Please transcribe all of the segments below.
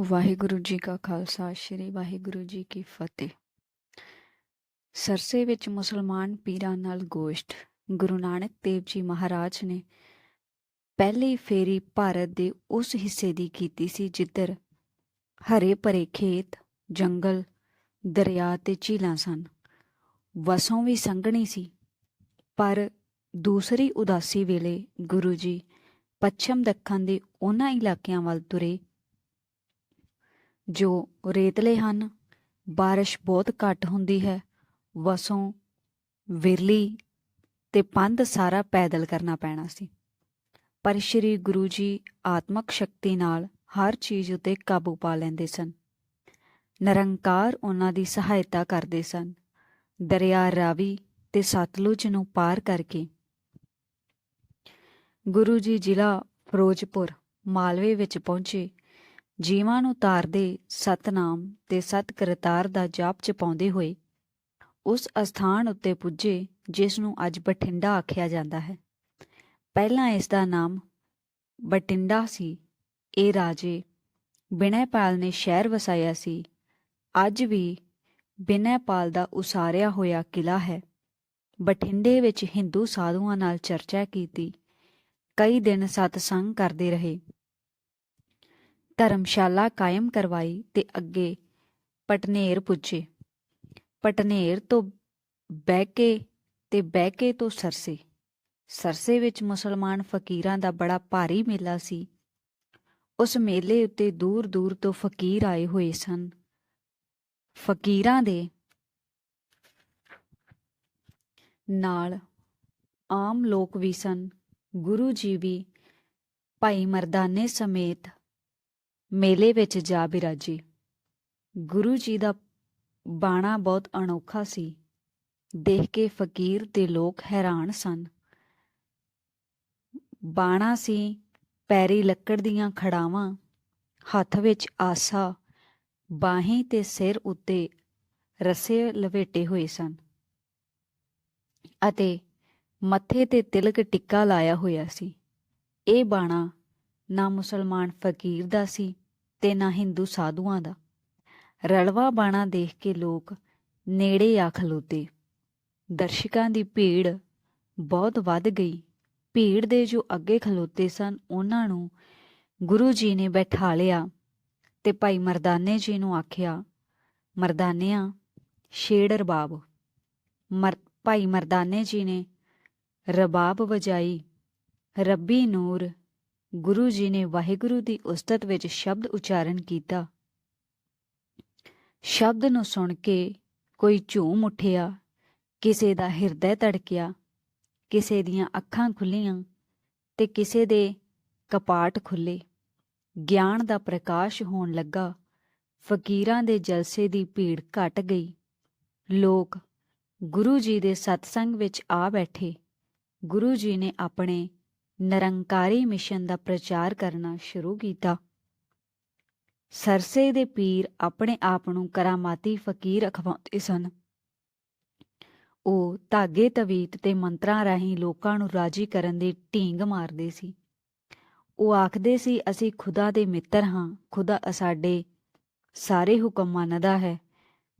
ਵਾਹਿਗੁਰੂ ਜੀ ਕਾ ਖਾਲਸਾ, ਸ੍ਰੀ ਵਾਹਿਗੁਰੂ ਜੀ ਕੀ ਫਤਿਹ। ਸਰਸੇ ਵਿੱਚ ਮੁਸਲਮਾਨ ਪੀਰਾਂ ਨਾਲ ਗੋਸ਼ਟ, ਗੁਰੂ ਨਾਨਕ ਦੇਵ ਜੀ ਮਹਾਰਾਜ ਨੇ ਪਹਿਲੀ ਫੇਰੀ ਭਾਰਤ ਦੇ ਉਸ ਹਿੱਸੇ ਦੀ ਕੀਤੀ ਸੀ, ਜਿੱਧਰ ਹਰੇ ਭਰੇ ਖੇਤ, ਜੰਗਲ, ਦਰਿਆ ਤੇ ਝੀਲਾਂ ਸਨ। ਵਸੋਂ ਵੀ ਸੰਘਣੀ ਸੀ, ਪਰ ਦੂਸਰੀ ਉਦਾਸੀ ਵੇਲੇ ਗੁਰੂ ਜੀ ਪੱਛਮ ਦੱਖਣ ਦੇ ਉਹਨਾਂ ਇਲਾਕਿਆਂ ਵੱਲ ਤੁਰੇ ਜੋ ਰੇਤਲੇ ਹਨ, ਬਾਰਿਸ਼ ਬਹੁਤ ਘੱਟ ਹੁੰਦੀ ਹੈ। ਵਸੋਂ ਵਿਰਲੀ ਤੇ ਪੰਧ ਸਾਰਾ ਪੈਦਲ ਕਰਨਾ ਪੈਣਾ ਸੀ। ਪਰ ਸ਼੍ਰੀ ਗੁਰੂ ਜੀ ਆਤਮਕ ਸ਼ਕਤੀ ਨਾਲ ਹਰ ਚੀਜ਼ ਉਤੇ ਕਾਬੂ ਪਾ ਲੈਂਦੇ ਸਨ। ਨਿਰੰਕਾਰ ਉਹਨਾਂ ਦੀ ਸਹਾਇਤਾ ਕਰਦੇ ਸਨ। ਦਰਿਆ ਰਾਵੀ ਤੇ ਸਤਲੁਜ ਨੂੰ ਪਾਰ ਕਰਕੇ ਗੁਰੂ ਜੀ ਜ਼ਿਲ੍ਹਾ ਫਿਰੋਜ਼ਪੁਰ ਮਾਲਵੇ ਵਿੱਚ ਪਹੁੰਚੇ। ਜੀਵਾਂ ਨੂੰ ਤਾਰਦੇ ਸਤਨਾਮ ਤੇ ਸਤ ਕਰਤਾਰ ਦਾ ਜਾਪ ਜਪਾਉਂਦੇ ਹੋਏ ਉਸ ਅਸਥਾਨ ਉੱਤੇ ਪੁੱਜੇ, ਜਿਸ ਨੂੰ ਅੱਜ ਬਠਿੰਡਾ ਆਖਿਆ ਜਾਂਦਾ ਹੈ। ਪਹਿਲਾਂ ਇਸ ਦਾ ਨਾਮ ਬਟਿੰਡਾ ਸੀ। ਇਹ ਰਾਜੇ ਬਿਨੈਪਾਲ ਨੇ ਸ਼ਹਿਰ ਵਸਾਇਆ ਸੀ। ਅੱਜ ਵੀ ਬਿਨੈਪਾਲ ਦਾ ਉਸਾਰਿਆ ਹੋਇਆ ਕਿਲਾ ਹੈ। ਬਠਿੰਡੇ ਵਿੱਚ ਹਿੰਦੂ ਸਾਧੂਆਂ ਨਾਲ ਚਰਚਾ ਕੀਤੀ। ਕਈ ਦਿਨ ਸਤਸੰਗ ਕਰਦੇ ਰਹੇ। ਧਰਮਸ਼ਾਲਾ ਕਾਇਮ ਕਰਵਾਈ ਤੇ ਅੱਗੇ ਪਟਨੇਰ ਪੁੱਜੇ। ਪਟਨੇਰ ਤੋਂ ਬਹਿਕੇ ਤੇ ਬਹਿਕੇ ਤੋਂ ਸਰਸੇ। ਸਰਸੇ ਵਿੱਚ ਮੁਸਲਮਾਨ ਫਕੀਰਾਂ ਦਾ ਬੜਾ ਭਾਰੀ ਮੇਲਾ ਸੀ। ਉਸ ਮੇਲੇ ਉੱਤੇ ਦੂਰ ਦੂਰ ਤੋਂ ਫਕੀਰ ਆਏ ਹੋਏ ਸਨ। ਫਕੀਰਾਂ ਦੇ ਨਾਲ ਆਮ ਲੋਕ ਵੀ ਸਨ। ਗੁਰੂ ਜੀ ਵੀ ਭਾਈ ਮਰਦਾਨੇ ਸਮੇਤ ਮੇਲੇ ਵਿੱਚ ਜਾ ਬਿਰਾਜੀ। ਗੁਰੂ ਜੀ ਦਾ ਬਾਣਾ ਬਹੁਤ ਅਨੋਖਾ ਸੀ। ਦੇਖ ਕੇ ਫਕੀਰ ਤੇ ਲੋਕ ਹੈਰਾਨ ਸਨ। ਬਾਣਾ ਸੀ, ਪੈਰੀ ਲੱਕੜ ਦੀਆਂ ਖੜਾਵਾਂ, ਹੱਥ ਵਿੱਚ ਆਸਾ, ਬਾਹੀਂ ਤੇ ਸਿਰ ਉੱਤੇ ਰਸੇ ਲਵੇਟੇ ਹੋਏ ਸਨ। ਅਤੇ ਮੱਥੇ ਤੇ ਤਿਲਕ ਟਿੱਕਾ ਲਾਇਆ ਹੋਇਆ ਸੀ। ਇਹ ਬਾਣਾ ਨਾ ਮੁਸਲਮਾਨ ਫਕੀਰ ਦਾ ਸੀ ਤੇ ਨਾ ਹਿੰਦੂ ਸਾਧੂਆਂ ਦਾ। ਰਲਵਾ ਬਾਣਾ ਦੇਖ ਕੇ ਲੋਕ ਨੇੜੇ ਆ ਖਲੋਤੇ ਦਰਸ਼ਕਾਂ ਦੀ ਭੀੜ ਬਹੁਤ ਵੱਧ ਗਈ। ਭੀੜ ਦੇ ਜੋ ਅੱਗੇ ਖਲੋਤੇ ਸਨ, ਉਹਨਾਂ ਨੂੰ ਗੁਰੂ ਜੀ ਨੇ ਬੈਠਾ ਲਿਆ ਤੇ ਭਾਈ ਮਰਦਾਨੇ ਜੀ ਨੂੰ ਆਖਿਆ, ਮਰਦਾਨਿਆਂ ਛੇੜ ਰਬਾਬ ਮਰ, ਭਾਈ ਮਰਦਾਨੇ ਜੀ ਨੇ ਰਬਾਬ ਵਜਾਈ, ਰੱਬੀ ਨੂਰ ਗੁਰੂ ਜੀ ਨੇ ਵਾਹਿਗੁਰੂ ਦੀ ਉਸਤਤ ਵਿੱਚ ਸ਼ਬਦ ਉਚਾਰਨ ਕੀਤਾ। ਸ਼ਬਦ ਨੂੰ ਸੁਣ ਕੇ ਕੋਈ ਝੂਮ ਉੱਠਿਆ, ਕਿਸੇ ਦਾ ਹਿਰਦੈ ਧੜਕਿਆ, ਕਿਸੇ ਦੀਆਂ ਅੱਖਾਂ ਖੁੱਲੀਆਂ ਤੇ ਕਿਸੇ ਦੇ ਕਪਾਟ ਖੁੱਲੇ। ਗਿਆਨ ਦਾ ਪ੍ਰਕਾਸ਼ ਹੋਣ ਲੱਗਾ। ਫਕੀਰਾਂ ਦੇ ਜਲਸੇ ਦੀ ਭੀੜ ਘਟ ਗਈ। ਲੋਕ ਗੁਰੂ ਜੀ ਦੇ ਸਤਸੰਗ ਵਿੱਚ ਆ ਬੈਠੇ। ਗੁਰੂ ਜੀ ਨੇ ਆਪਣੇ ਨਿਰੰਕਾਰੀ ਮਿਸ਼ਨ ਦਾ ਪ੍ਰਚਾਰ ਕਰਨਾ ਸ਼ੁਰੂ ਕੀਤਾ। ਸਰਸੇ ਦੇ ਪੀਰ ਆਪਣੇ ਆਪ ਨੂੰ ਕਰਾਮਾਤੀ ਫਕੀਰ ਅਖਵਾਉਂਦੇ ਸਨ। ਉਹ ਧਾਗੇ, ਤਵੀਤ ਤੇ ਮੰਤਰਾਂ ਰਾਹੀਂ ਲੋਕਾਂ ਨੂੰ ਰਾਜੀ ਕਰਨ ਦੀ ਢੀਂਗ ਮਾਰਦੇ ਸੀ। ਉਹ ਆਖਦੇ ਸੀ, ਅਸੀਂ ਖੁਦਾ ਦੇ ਮਿੱਤਰ ਹਾਂ। ਖੁਦਾ ਸਾਡੇ ਸਾਰੇ ਹੁਕਮ ਮੰਨਦਾ ਹੈ।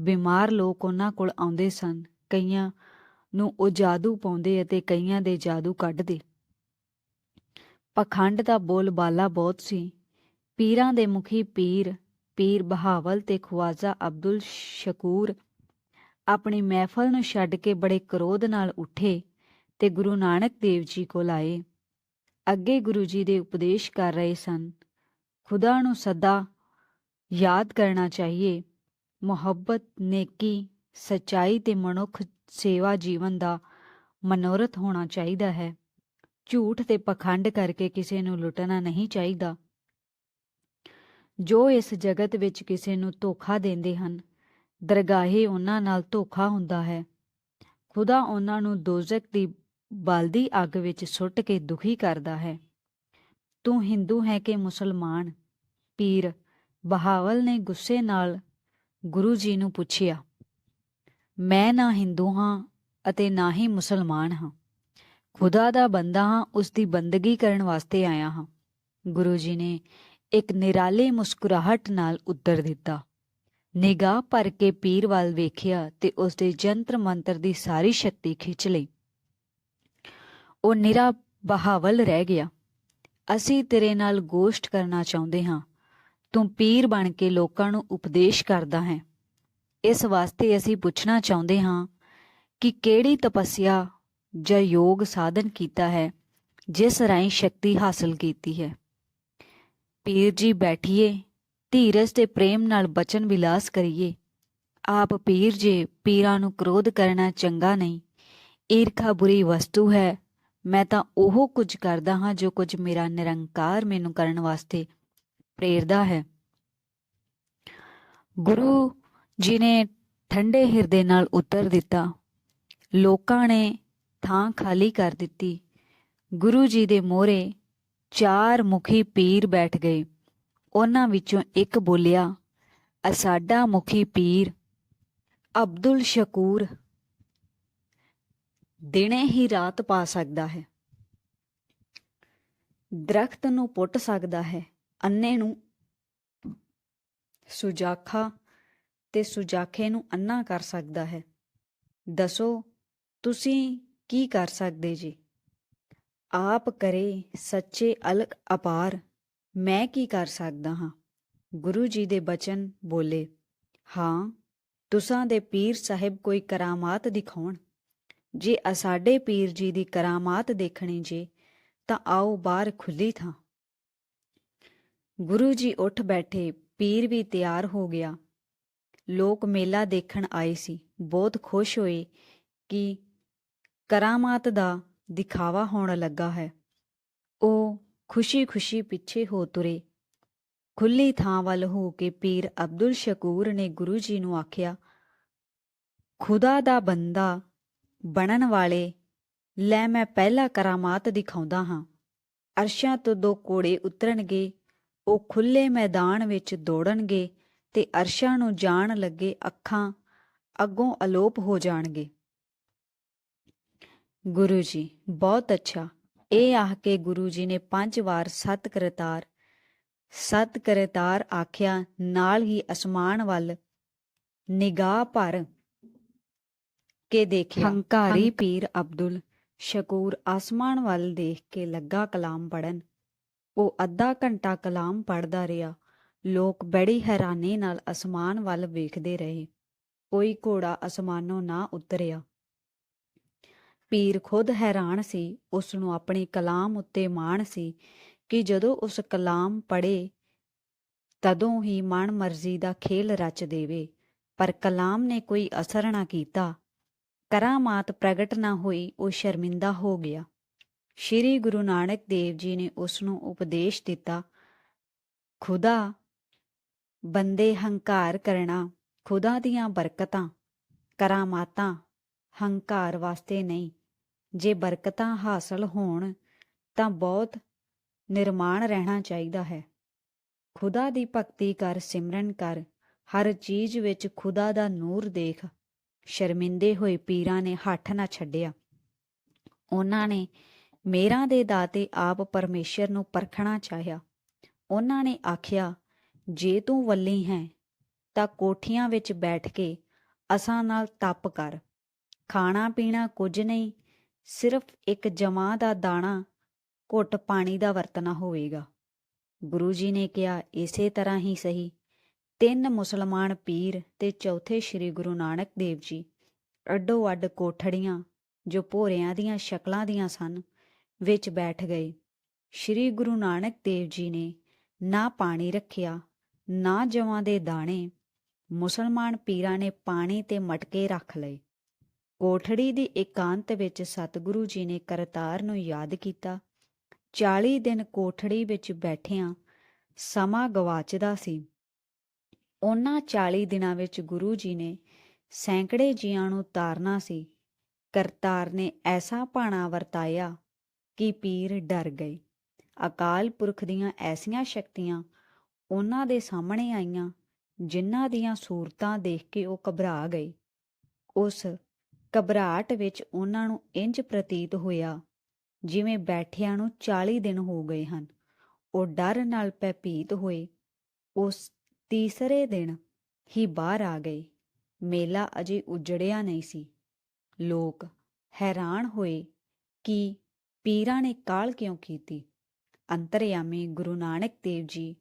ਬਿਮਾਰ ਲੋਕ ਉਹਨਾਂ ਕੋਲ ਆਉਂਦੇ ਸਨ। ਕਈਆਂ ਨੂੰ ਉਹ ਜਾਦੂ ਪਾਉਂਦੇ ਅਤੇ ਕਈਆਂ ਦੇ ਜਾਦੂ ਕੱਢਦੇ। ਪਖੰਡ ਦਾ ਬੋਲ ਬਾਲਾ ਬਹੁਤ ਸੀ। ਪੀਰਾਂ ਦੇ ਮੁਖੀ ਪੀਰ ਪੀਰ ਬਹਾਵਲ ਤੇ ਖਵਾਜਾ ਅਬਦੁਲ ਸ਼ਕੂਰ ਆਪਣੀ ਮਹਿਫਲ ਨੂੰ ਛੱਡ ਕੇ ਬੜੇ ਕਰੋਧ ਨਾਲ ਉੱਠੇ ਤੇ ਗੁਰੂ ਨਾਨਕ ਦੇਵ ਜੀ ਕੋਲ ਆਏ। ਅੱਗੇ ਗੁਰੂ ਜੀ ਦੇ ਉਪਦੇਸ਼ ਕਰ ਰਹੇ ਸਨ, ਖੁਦਾ ਨੂੰ ਸਦਾ ਯਾਦ ਕਰਨਾ ਚਾਹੀਏ। ਮੁਹੱਬਤ, ਨੇਕੀ, ਸਚਾਈ ਤੇ ਮਨੁੱਖ ਸੇਵਾ ਜੀਵਨ ਦਾ ਮਨੋਰਥ ਹੋਣਾ ਚਾਹੀਦਾ ਹੈ। ਝੂਠ ਤੇ ਪਖੰਡ ਕਰਕੇ ਕਿਸੇ ਨੂੰ ਲੁੱਟਣਾ ਨਹੀਂ ਚਾਹੀਦਾ। ਜੋ ਇਸ ਜਗਤ ਵਿੱਚ ਕਿਸੇ ਨੂੰ ਧੋਖਾ ਦਿੰਦੇ ਹਨ, ਦਰਗਾਹੇ ਉਹਨਾਂ ਨਾਲ ਧੋਖਾ ਹੁੰਦਾ ਹੈ। ਖੁਦਾ ਉਹਨਾਂ ਨੂੰ ਦੋਜ਼ਖ ਦੀ ਬਲਦੀ ਅੱਗ ਵਿੱਚ ਸੁੱਟ ਕੇ ਦੁਖੀ ਕਰਦਾ ਹੈ। ਤੂੰ ਹਿੰਦੂ ਹੈ ਕਿ ਮੁਸਲਮਾਨ? ਪੀਰ ਬਹਾਵਲ ਨੇ ਗੁੱਸੇ ਨਾਲ ਗੁਰੂ ਜੀ ਨੂੰ ਪੁੱਛਿਆ, ਮੈਂ ਨਾ ਹਿੰਦੂ ਹਾਂ ਅਤੇ ਨਾ ਹੀ ਮੁਸਲਮਾਨ ਹਾਂ। ਖੁਦਾ ਦਾ ਬੰਦਾ ਹਾਂ ਉਸ ਦੀ ਬੰਦਗੀ ਕਰਨ ਵਾਸਤੇ ਆਇਆ ਹਾਂ। ਗੁਰੂ ਜੀ ਨੇ ਇੱਕ ਨਿਰਾਲੇ ਮੁਸਕਰਾਹਟ ਨਾਲ ਉੱਤਰ ਦਿੱਤਾ। ਨਿਗਾਹ ਭਰ ਕੇ ਪੀਰ ਵੱਲ ਵੇਖਿਆ ਤੇ ਉਸ ਦੇ ਜੰਤਰ ਮੰਤਰ ਦੀ ਸਾਰੀ ਸ਼ਕਤੀ ਖਿੱਚ ਲਈ। ਉਹ ਨਿਰਾ ਬਹਾਵਲ ਰਹਿ ਗਿਆ। ਅਸੀਂ ਤੇਰੇ ਨਾਲ ਗੋਸ਼ਟ ਕਰਨਾ ਚਾਹੁੰਦੇ ਹਾਂ। ਤੂੰ ਪੀਰ ਬਣ ਕੇ ਲੋਕਾਂ ਨੂੰ ਉਪਦੇਸ਼ ਕਰਦਾ ਹੈ। ਇਸ ਵਾਸਤੇ ਅਸੀਂ ਪੁੱਛਣਾ ਚਾਹੁੰਦੇ ਹਾਂ ਕਿ ਕਿਹੜੀ ਤਪੱਸਿਆ ਜਾਂ ਯੋਗ ਸਾਧਨ ਕੀਤਾ ਹੈ, ਜਿਸ ਰਾਹੀਂ ਸ਼ਕਤੀ ਹਾਸਲ ਕੀਤੀ ਹੈ। ਪੀਰ ਜੀ ਬੈਠੀਏ, ਧੀਰਜ ਤੇ ਪ੍ਰੇਮ ਨਾਲ ਬਚਨ ਵਿਲਾਸ ਕਰੀਏ। ਆਪ ਪੀਰ ਜੇ ਪੀਰਾਂ ਨੂੰ ਕ੍ਰੋਧ ਕਰਨਾ ਚੰਗਾ ਨਹੀਂ, ਈਰਖਾ ਬੁਰੀ ਵਸਤੂ ਹੈ, ਮੈਂ ਤਾਂ ਉਹ ਕੁਝ ਕਰਦਾ ਹਾਂ ਜੋ ਕੁਝ ਮੇਰਾ ਨਿਰੰਕਾਰ ਮੈਨੂੰ ਕਰਨ ਵਾਸਤੇ ਪ੍ਰੇਰਦਾ ਹੈ। ਗੁਰੂ ਜੀ ਨੇ ਠੰਡੇ ਹਿਰਦੇ ਨਾਲ ਉੱਤਰ ਦਿੱਤਾ, ਲੋਕਾਂ ਨੇ ਥਾਂ ਖਾਲੀ ਕਰ ਦਿੱਤੀ। ਗੁਰੂ ਜੀ ਦੇ ਮੋਹਰੇ ਚਾਰ ਮੁਖੀ ਪੀਰ ਬੈਠ ਗਏ। ਉਹਨਾਂ ਵਿੱਚੋਂ ਇੱਕ ਬੋਲਿਆ "ਅ ਮੁਖੀ ਪੀਰ ਅਬਦੁਲ ਸ਼ਕੂਰ ਦਿਨੇ ਹੀ ਰਾਤ ਪਾ ਸਕਦਾ ਹੈ। ਦਰਖਤ ਨੂੰ ਪੁੱਟ ਸਕਦਾ ਹੈ, ਅੰਨੇ ਨੂੰ ਸੁਜਾਖਾ ਤੇ ਸੁਜਾਖੇ ਨੂੰ ਅੰਨਾ ਕਰ ਸਕਦਾ ਹੈ। ਦੱਸੋ, ਤੁਸੀਂ ਕੀ ਕਰ ਸਕਦੇ ਜੀ? ਆਪ ਕਰੇ ਸੱਚੇ ਅਲਕ ਅਪਾਰ, ਮੈਂ ਕੀ ਕਰ ਸਕਦਾ ਹਾਂ? ਗੁਰੂ ਜੀ ਦੇ ਬਚਨ ਬੋਲੇ, ਹਾਂ, ਤੁਸਾਂ ਦੇ ਪੀਰ ਸਾਹਿਬ ਕੋਈ ਕਰਾਮਾਤ ਦਿਖਾਉਣ। ਜੇ ਅਸਾਡੇ ਪੀਰ ਜੀ ਦੀ ਕਰਾਮਾਤ ਦੇਖਣੀ ਜੇ, ਤਾਂ ਆਓ ਬਾਹਰ ਖੁੱਲੀ ਥਾਂ। ਗੁਰੂ ਜੀ ਉੱਠ ਬੈਠੇ, ਪੀਰ ਵੀ ਤਿਆਰ ਹੋ ਗਿਆ। ਲੋਕ ਮੇਲਾ ਦੇਖਣ ਆਏ ਸੀ। ਬਹੁਤ ਖੁਸ਼ ਹੋਏ ਕਿ ਕਰਾਮਾਤ ਦਾ ਦਿਖਾਵਾ ਹੋਣ ਲੱਗਾ ਹੈ। ਉਹ ਖੁਸ਼ੀ-ਖੁਸ਼ੀ ਪਿੱਛੇ ਹੋ ਤੁਰੇ। ਖੁੱਲੀ ਥਾਂ ਵੱਲ ਹੋ ਕੇ ਪੀਰ ਅਬਦੁਲ ਸ਼ਕੂਰ ਨੇ ਗੁਰੂ ਜੀ ਨੂੰ ਆਖਿਆ, ਖੁਦਾ ਦਾ ਬੰਦਾ ਬਣਨ ਵਾਲੇ, ਲੈ ਮੈਂ ਪਹਿਲਾ ਕਰਾਮਾਤ ਦਿਖਾਉਂਦਾ ਹਾਂ। ਅਰਸ਼ਾਂ ਤੋਂ ਦੋ ਕੋੜੇ ਉਤਰਨਗੇ, ਉਹ ਖੁੱਲੇ ਮੈਦਾਨ ਵਿੱਚ ਦੌੜਨਗੇ ਤੇ ਅਰਸ਼ਾਂ ਨੂੰ ਜਾਣ ਲੱਗੇ ਅੱਖਾਂ ਅੱਗੋਂ ਅਲੋਪ ਹੋ ਜਾਣਗੇ। ਗੁਰੂ ਜੀ ਬਹੁਤ ਅੱਛਾ। ਇਹ ਆਖ ਕੇ ਗੁਰੂ ਜੀ ਨੇ ਪੰਜ ਵਾਰ ਸਤ ਕਰਤਾਰ ਸਤ ਕਰਤਾਰ ਆਖਿਆ ਨਾਲ ਹੀ ਅਸਮਾਨ ਵੱਲ ਨਿਗਾਹ ਭਰ ਕੇ ਦੇਖਿਆ। ਹੰਕਾਰੀ ਪੀਰ ਅਬਦੁਲ ਸ਼ਕੂਰ ਆਸਮਾਨ ਵੱਲ ਦੇਖ ਕੇ ਲੱਗਾ ਕਲਾਮ ਪੜਨ ਉਹ ਅੱਧਾ ਘੰਟਾ ਕਲਾਮ ਪੜਦਾ ਰਿਹਾ। ਲੋਕ ਬੜੀ ਹੈਰਾਨੀ ਨਾਲ ਅਸਮਾਨ ਵੱਲ ਵੇਖਦੇ ਰਹੇ। ਕੋਈ ਘੋੜਾ ਅਸਮਾਨੋਂ ਨਾ ਉਤਰਿਆ। ਪੀਰ ਖੁਦ ਹੈਰਾਨ ਸੀ ਉਸ ਨੂੰ ਆਪਣੀ ਕਲਾਮ ਉੱਤੇ ਮਾਣ ਸੀ ਕਿ ਜਦੋਂ ਉਸ ਕਲਾਮ ਪੜੇ ਤਦੋਂ ਹੀ ਮਨ ਮਰਜ਼ੀ ਦਾ ਖੇਲ ਰਚ ਦੇਵੇ। ਪਰ ਕਲਾਮ ਨੇ ਕੋਈ ਅਸਰ ਨਾ ਕੀਤਾ। ਕਰਾਮਾਤ ਪ੍ਰਗਟ ਨਾ ਹੋਈ, ਉਹ ਸ਼ਰਮਿੰਦਾ ਹੋ ਗਿਆ। ਸ਼੍ਰੀ ਗੁਰੂ ਨਾਨਕ ਦੇਵ ਜੀ ਨੇ ਉਸ ਨੂੰ ਉਪਦੇਸ਼ ਦਿੱਤਾ, ਖੁਦਾ, ਬੰਦੇ ਹੰਕਾਰ ਕਰਨਾ, ਖੁਦਾ ਦੀਆਂ ਬਰਕਤਾਂ, ਕਰਾਮਾਤਾਂ ਹੰਕਾਰ ਵਾਸਤੇ ਨਹੀਂ। ਜੇ ਬਰਕਤਾਂ ਹਾਸਲ ਹੋਣ, ਤਾਂ ਬਹੁਤ ਨਿਰਮਾਣ ਰਹਿਣਾ ਚਾਹੀਦਾ ਹੈ। ਖੁਦਾ ਦੀ ਭਗਤੀ ਕਰ, ਸਿਮਰਨ ਕਰ। ਹਰ ਚੀਜ਼ ਵਿੱਚ ਖੁਦਾ ਦਾ ਨੂਰ ਦੇਖ। ਸ਼ਰਮਿੰਦੇ ਹੋਏ ਪੀਰਾਂ ਨੇ ਹੱਠ ਨਾ ਛੱਡਿਆ। ਉਹਨਾਂ ਨੇ ਮੇਰਾ ਦੇ ਦਾਤੇ ਆਪ ਪਰਮੇਸ਼ਰ ਨੂੰ ਪਰਖਣਾ ਚਾਹਿਆ। ਉਹਨਾਂ ਨੇ ਆਖਿਆ, ਜੇ ਤੂੰ ਵੱਲੀ ਹੈ, ਤਾਂ ਕੋਠੀਆਂ ਵਿੱਚ ਬੈਠ ਕੇ ਅਸਾਂ ਨਾਲ ਤਪ ਕਰ। ਖਾਣਾ ਪੀਣਾ ਕੁਝ ਨਹੀਂ, ਸਿਰਫ ਇੱਕ ਜਮਾਂ ਦਾ ਦਾਣਾ, ਘੁੱਟ ਪਾਣੀ ਦਾ ਵਰਤਣਾ ਹੋਵੇਗਾ। ਗੁਰੂ ਜੀ ਨੇ ਕਿਹਾ, ਇਸੇ ਤਰ੍ਹਾਂ ਹੀ ਸਹੀ। ਤਿੰਨ ਮੁਸਲਮਾਨ ਪੀਰ ਤੇ ਚੌਥੇ ਸ੍ਰੀ ਗੁਰੂ ਨਾਨਕ ਦੇਵ ਜੀ ਅੱਡੋ ਅੱਡ ਕੋਠੜੀਆਂ, ਜੋ ਭੋਰਿਆਂ ਦੀਆਂ ਸ਼ਕਲਾਂ ਦੀਆਂ ਸਨ, ਵਿੱਚ ਬੈਠ ਗਏ। ਸ੍ਰੀ ਗੁਰੂ ਨਾਨਕ ਦੇਵ ਜੀ ਨੇ ਨਾ ਪਾਣੀ ਰੱਖਿਆ, ਨਾ ਜਵਾਂ ਦੇ ਦਾਣੇ, ਮੁਸਲਮਾਨ ਪੀਰਾਂ ਨੇ ਪਾਣੀ ਤੇ ਮਟਕੇ ਰੱਖ ਲਏ। ਕੋਠੜੀ ਦੀ ਇਕਾਂਤ ਵਿੱਚ ਸਤਿਗੁਰੂ ਜੀ ਨੇ ਕਰਤਾਰ ਨੂੰ ਯਾਦ ਕੀਤਾ। 40 ਦਿਨ ਕੋਠੜੀ ਵਿੱਚ ਬੈਠਿਆਂ ਸਮਾਂ ਗਵਾਚਦਾ ਸੀ। ਉਹਨਾਂ 40 ਦਿਨਾਂ ਵਿੱਚ ਗੁਰੂ ਜੀ ਨੇ ਸੈਂਕੜੇ ਜੀਆਂ ਨੂੰ ਤਾਰਨਾ ਸੀ। ਕਰਤਾਰ ਨੇ ਐਸਾ ਭਾਣਾ ਵਰਤਾਇਆ ਕਿ ਪੀਰ ਡਰ ਗਏ। ਅਕਾਲ ਪੁਰਖ ਦੀਆਂ ਐਸੀਆਂ ਸ਼ਕਤੀਆਂ ਉਹਨਾਂ ਦੇ ਸਾਹਮਣੇ ਆਈਆਂ, ਜਿਨ੍ਹਾਂ ਦੀਆਂ ਸੂਰਤਾਂ ਦੇਖ ਕੇ ਉਹ ਘਬਰਾ ਗਏ। ਉਸ ਘਬਰਾਹਟ ਵਿੱਚ ਉਹਨਾਂ ਨੂੰ ਇੰਜ ਪ੍ਰਤੀਤ ਹੋਇਆ ਜਿਵੇਂ ਬੈਠਿਆਂ ਨੂੰ 40 ਦਿਨ ਹੋ ਗਏ ਹਨ। ਉਹ ਡਰ ਨਾਲ ਭੈਭੀਤ ਹੋਏ। ਉਸ ਤੀਸਰੇ ਦਿਨ ਹੀ ਬਾਹਰ ਆ ਗਏ। ਮੇਲਾ ਅਜੇ ਉਜੜਿਆ ਨਹੀਂ ਸੀ। ਲੋਕ ਹੈਰਾਨ ਹੋਏ ਕਿ ਪੀਰਾਂ ਨੇ ਕਾਲ ਕਿਉਂ ਕੀਤੀ? ਅੰਤਰਯਾਮੀ ਗੁਰੂ ਨਾਨਕ ਦੇਵ ਜੀ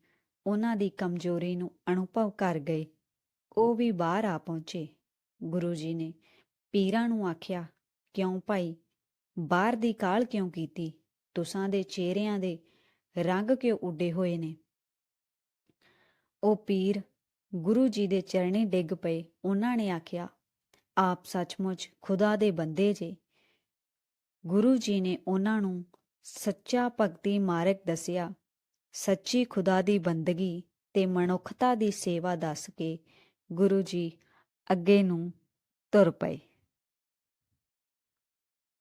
ਉਹਨਾਂ ਦੀ ਕਮਜ਼ੋਰੀ ਨੂੰ ਅਨੁਭਵ ਕਰ ਗਏ। ਉਹ ਵੀ ਬਾਹਰ ਆ ਪਹੁੰਚੇ। ਗੁਰੂ ਜੀ ਨੇ ਪੀਰਾਂ ਨੂੰ ਆਖਿਆ, ਕਿਉਂ ਭਾਈ? ਬਾਹਰ ਦੀ ਕਾਲ ਕਿਉਂ ਕੀਤੀ? ਤੁਸਾਂ ਦੇ ਚਿਹਰਿਆਂ ਦੇ ਰੰਗ ਕਿਉਂ ਉੱਡੇ ਹੋਏ ਨੇ? ਉਹ ਪੀਰ ਗੁਰੂ ਜੀ ਦੇ ਚਰਣੀ ਡਿੱਗ ਪਏ। ਉਹਨਾਂ ਨੇ ਆਖਿਆ, ਆਪ ਸੱਚਮੁੱਚ ਖੁਦਾ ਦੇ ਬੰਦੇ ਜੇ। ਗੁਰੂ ਜੀ ਨੇ ਉਹਨਾਂ ਨੂੰ ਸੱਚਾ ਭਗਤੀ ਮਾਰਗ ਦੱਸਿਆ, ਸੱਚੀ ਖੁਦਾ ਦੀ ਬੰਦਗੀ ਤੇ ਮਨੁੱਖਤਾ ਦੀ ਸੇਵਾ ਦੱਸ ਕੇ ਗੁਰੂ ਜੀ ਅੱਗੇ ਨੂੰ ਤੁਰ ਪਏ।